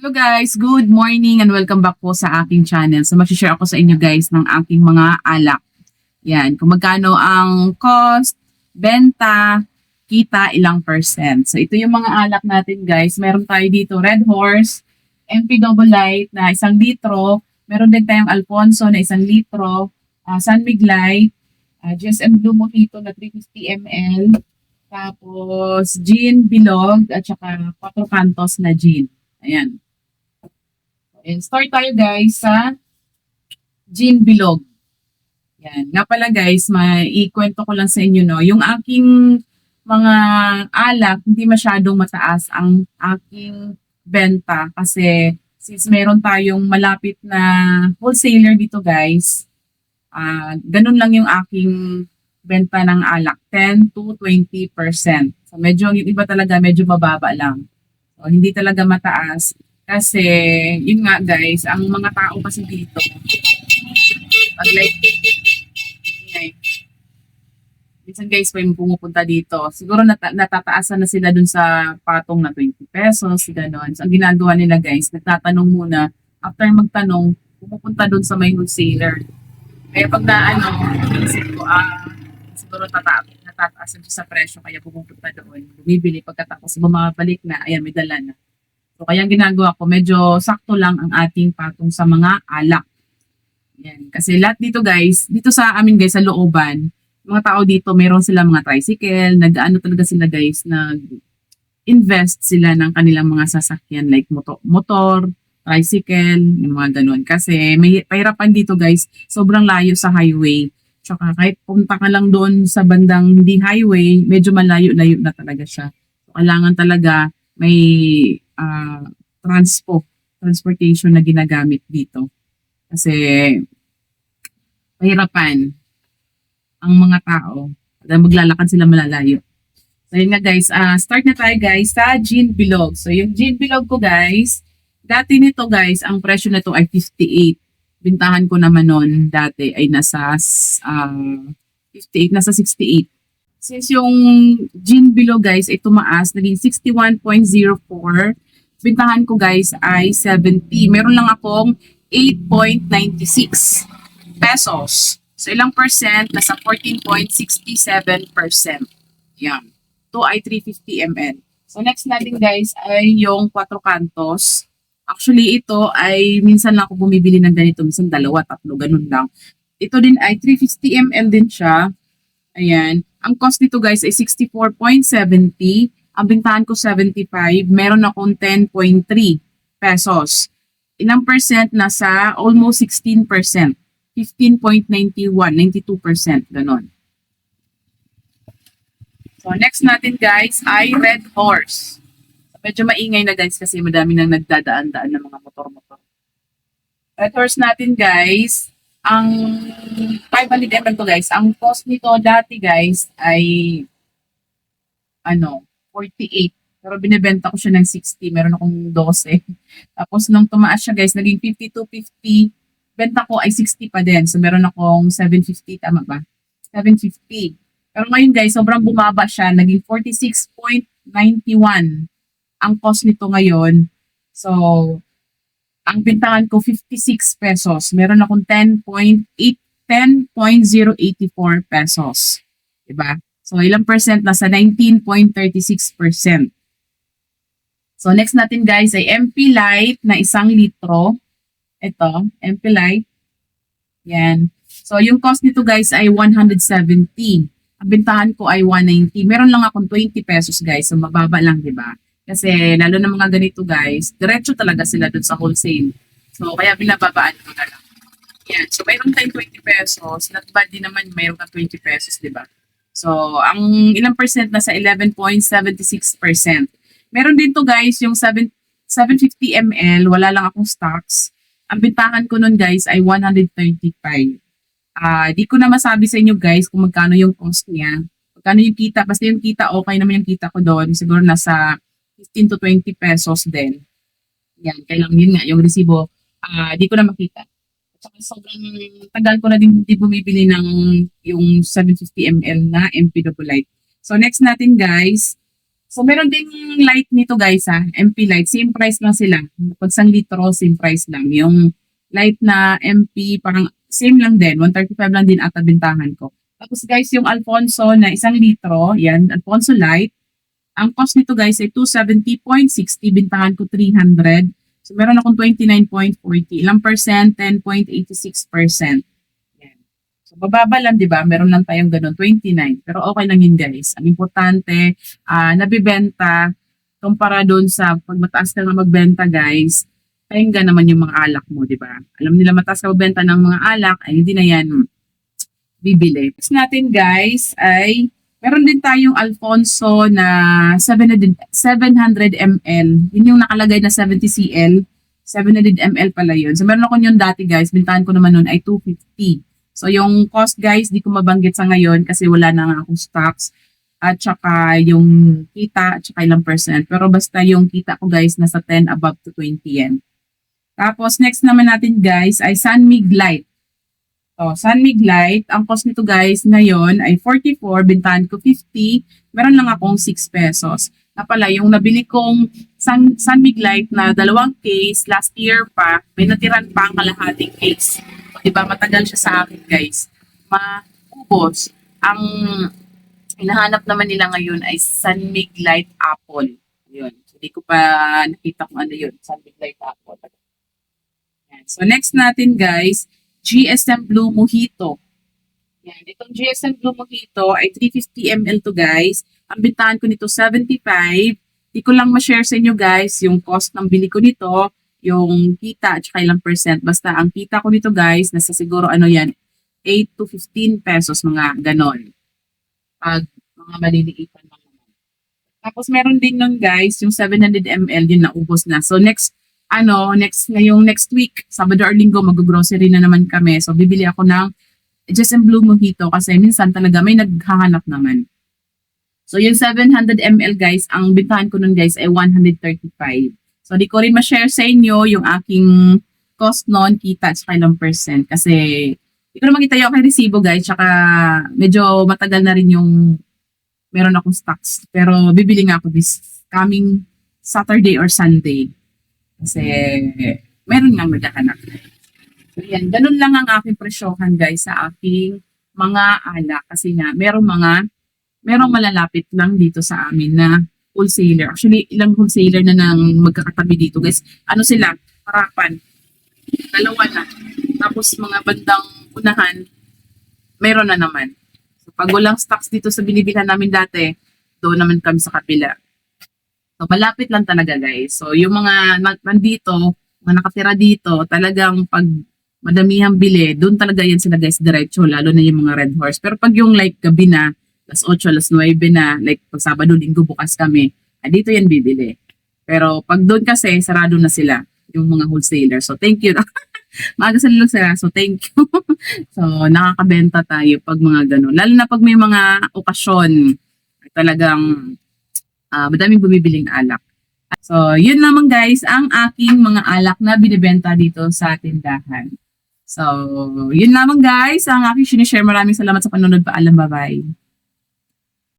Hello guys, good morning and welcome back po sa aking channel. So mag-share ako sa inyo guys ng aking mga alak. Yan, kung magkano ang cost, benta, kita, ilang percent. So ito yung mga alak natin guys. Meron tayo dito Red Horse, MP Double Light na isang litro. Meron din tayong Alfonso na isang litro. Uh, San Mig Light, uh, GSM Blue Mojito na 350 ml. Tapos gin bilog at saka 4 cantos na gin. Ayan. And start tayo guys sa gin bilog. Yan. Nga pala guys, maikwento ko lang sa inyo no, yung aking mga alak, hindi masyadong mataas ang aking benta kasi since meron tayong malapit na wholesaler dito guys, uh, ganun lang yung aking benta ng alak, 10 to 20%. So medyo yung iba talaga medyo mababa lang. So hindi talaga mataas kasi, yun nga guys, ang mga tao kasi dito, pag like, ingay, minsan guys, yung pumupunta dito, siguro nat- natataasan na sila dun sa patong na 20 pesos, gano'n. So, ang ginagawa nila guys, nagtatanong muna, after magtanong, pumupunta dun sa may wholesaler. Kaya pag na ano, isip ko, ah, siguro tata natataas sa presyo, kaya pumupunta doon, bumibili, pagkatapos bumabalik na, ayan, may dala na. So, kaya ginagawa ko, medyo sakto lang ang ating patong sa mga alak. Yan. Kasi lahat dito guys, dito sa amin guys, sa looban, mga tao dito, meron sila mga tricycle, nag-ano talaga sila guys, nag-invest sila ng kanilang mga sasakyan like motor, motor tricycle, yung mga ganun. Kasi may pahirapan dito guys, sobrang layo sa highway. Tsaka kahit punta ka lang doon sa bandang hindi highway, medyo malayo-layo na talaga siya. So, kailangan talaga may uh, transpo, transportation na ginagamit dito. Kasi mahirapan ang mga tao dahil maglalakad sila malalayo. So yun nga guys, uh, start na tayo guys sa gin bilog. So yung gin bilog ko guys, dati nito guys, ang presyo nito ay 58. Bintahan ko naman noon dati ay nasa uh, 58, nasa 68. Since yung gin bilog guys ay tumaas, naging 61.04 bintahan ko guys ay 70. Meron lang akong 8.96 pesos. So ilang percent? Nasa 14.67%. Yan. Ito ay 350 ml. So next natin guys ay yung 4 cantos. Actually ito ay minsan lang ako bumibili ng ganito. Minsan dalawa, tatlo, ganun lang. Ito din ay 350 ml din siya. Ayan. Ang cost nito guys ay 64.70 ang bintahan ko 75, meron akong 10.3 pesos. Ilang percent? Nasa almost 16%. 15.91, 92%, ganon. So, next natin guys ay Red Horse. Medyo maingay na guys kasi madami nang nagdadaan-daan ng mga motor-motor. Red Horse natin guys, ang 500 ml to guys, ang cost nito dati guys ay ano, 48. Pero binibenta ko siya ng 60. Meron akong 12. Tapos nung tumaas siya guys, naging 52.50. Benta ko ay 60 pa din. So meron akong 750. Tama ba? 750. Pero ngayon guys, sobrang bumaba siya. Naging 46.91 ang cost nito ngayon. So, ang bintahan ko 56 pesos. Meron akong 10.8 10.084 pesos. Diba? So, ilang percent? Nasa 19.36%. So, next natin guys ay MP Light na isang litro. Ito, MP Light. Yan. So, yung cost nito guys ay 170. Ang bintahan ko ay 190. Meron lang akong 20 pesos guys. So, mababa lang, di ba? Kasi, lalo na mga ganito guys, diretso talaga sila dun sa wholesale. So, kaya binababaan ko na lang. Yan. So, mayroon tayong 20 pesos. Not bad din naman, mayroon ka 20 pesos, di ba? So, ang ilang percent na sa 11.76%. Meron din to guys, yung 7, 750 ml, wala lang akong stocks. Ang bintahan ko nun guys ay 135. Ah, uh, di ko na masabi sa inyo guys kung magkano yung cost niya. Magkano yung kita, basta yung kita okay naman yung kita ko doon. Siguro nasa 15 to 20 pesos din. Yan, kailang yun nga, yung resibo, ah, uh, di ko na makita. Tsaka sobrang tagal ko na din hindi bumibili ng yung 750 ml na MP Light. So next natin guys So, meron ding light nito guys ha. MP light. Same price lang sila. Pag isang litro, same price lang. Yung light na MP, parang same lang din. 135 lang din ata bintahan ko. Tapos guys, yung Alfonso na isang litro, yan, Alfonso light. Ang cost nito guys ay 270.60. Bintahan ko 300. So, meron akong 29.40. Ilang percent? 10.86%. Yan. So, bababa lang, di ba? Meron lang tayong ganun, 29. Pero okay lang yun, guys. Ang importante, ah nabibenta, kumpara doon sa pag mataas ka na magbenta, guys, pahinga naman yung mga alak mo, di ba? Alam nila mataas ka magbenta ng mga alak, ay hindi na yan bibili. Next natin, guys, ay meron din tayong Alfonso na 700, 700 ml. Yun yung nakalagay na 70 cl. 700 ml pala yun. So, meron ako yun dati, guys. Bintahan ko naman nun ay 250. So, yung cost, guys, di ko mabanggit sa ngayon kasi wala na nga akong stocks. At saka yung kita, at saka ilang percent. Pero basta yung kita ko, guys, nasa 10 above to 20 yen. Tapos, next naman natin, guys, ay Sunmig Light. So, Sunmig Light, ang cost nito, guys, ngayon ay 44, bintahan ko 50. Meron lang akong 6 pesos. Na pala, yung nabili kong Sun, Sunmig Light na dalawang case, last year pa, may natiran pa ang kalahating case. O, diba, matagal siya sa akin, guys. Maubos. Ang hinahanap naman nila ngayon ay Sunmig Light Apple. Yun. Hindi ko pa nakita kung ano yun. Sunmig Light Apple. Yan. So, next natin, guys, GSM Blue Mojito. Yan. Itong GSM Blue Mojito ay 350 ml to, guys. Ang bintahan ko nito 75. Di ko lang ma-share sa inyo, guys, yung cost ng bili ko nito, yung kita at saka ilang percent. Basta ang kita ko nito, guys, nasa siguro ano yan, 8 to 15 pesos, mga ganon. Pag mga maliliitan lang naman. Tapos meron din nun, guys, yung 700 ml, yun naubos na. So next, ano, next, ngayong next week, Sabado or Linggo, mag-grocery na naman kami. So bibili ako ng GSM Blue Mojito kasi minsan talaga may naghahanap naman. So yung 700 ml guys, ang bintahan ko nun guys ay 135. So di ko rin ma-share sa inyo yung aking cost non kita at saka ilang percent kasi di ko naman kita yung resibo guys tsaka medyo matagal na rin yung meron akong stocks. Pero bibili nga ako this coming Saturday or Sunday. Kasi meron nga maghahanap. So yan, ganun lang ang aking presyohan guys sa aking mga alak kasi nga merong mga merong malalapit lang dito sa amin na wholesaler. Actually, ilang wholesaler na nang magkakatabi dito, guys. Ano sila? Harapan. Dalawa na. Tapos mga bandang unahan, meron na naman. So, pag walang stocks dito sa binibilhan namin dati, doon naman kami sa kapila. So, malapit lang talaga, guys. So, yung mga na- nandito, mga nakatira dito, talagang pag madamihang bili, doon talaga yan sila, guys, diretso, lalo na yung mga red horse. Pero pag yung like gabi na, alas 8, alas 9 na, like pag Sabado, Linggo, bukas kami, ah, dito yan bibili. Pero pag doon kasi, sarado na sila, yung mga wholesaler. So, thank you. Maaga sa lang sila. So, thank you. so, nakakabenta tayo pag mga ganun. Lalo na pag may mga okasyon, talagang ah, madaming bumibiling alak. So, yun naman guys, ang aking mga alak na binibenta dito sa tindahan. So, yun lamang guys, ang aking sinishare. Maraming salamat sa panonood. Paalam, bye-bye.